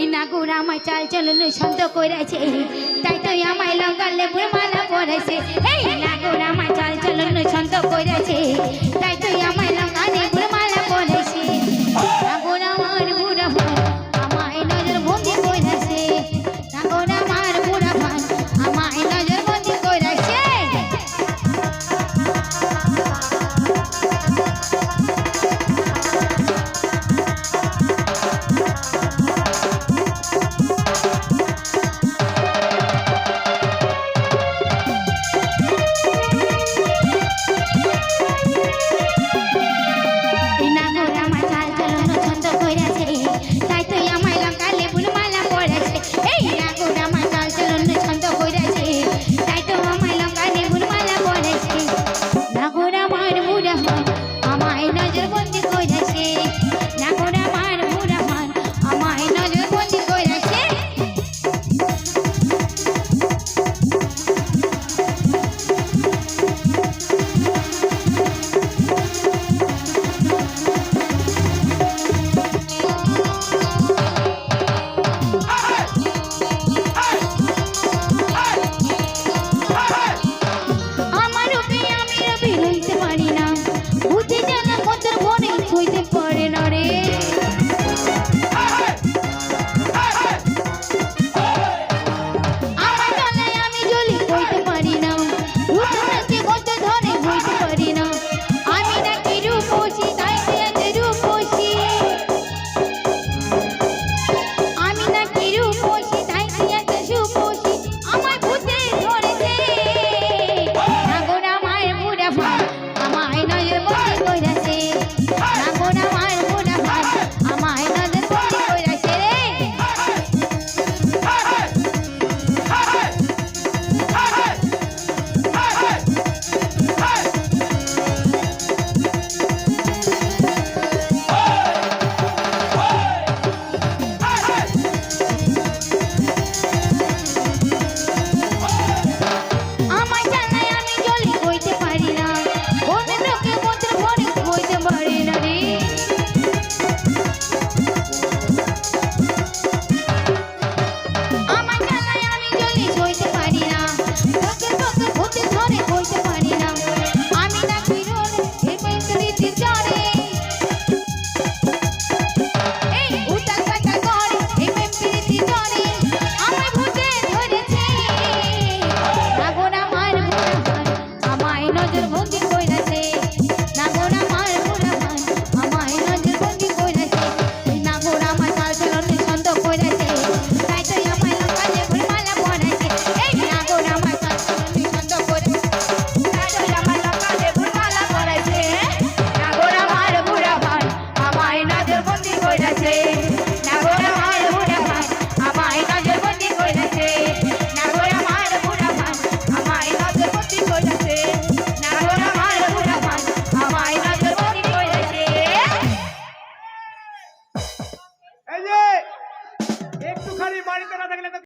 এই নাগুর আমায় চাল চলন শান্ত করেছে। তাই তো আমায় লঙ্কা লেবুর মালা পরেছে। এই নাগুর আমায় চাল চলন শান্ত করেছে। তাই me.